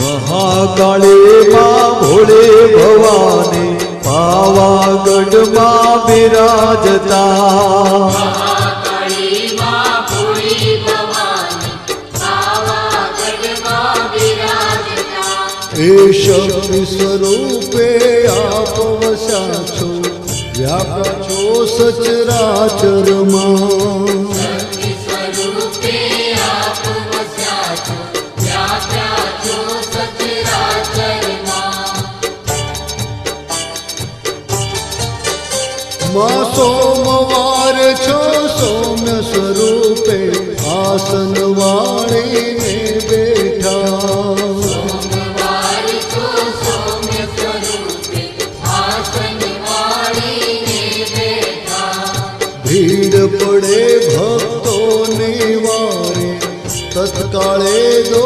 મહાકાળીમાં ભોળે ભવાને પાવાગઢમાં બિરાજતા શક્તિ સ્વરૂપે આપ વસા છો વ્યાપા છો સચરાચરમાં સ્વરૂપે આપ વસ્યા છો વ્યાપ્યા છો માં સોમવાર છો સૌમ્ય સ્વરૂપે આસન વાળીને બેઠા. ભીડ પડે ભક્તોને વારે તત્કાળે દો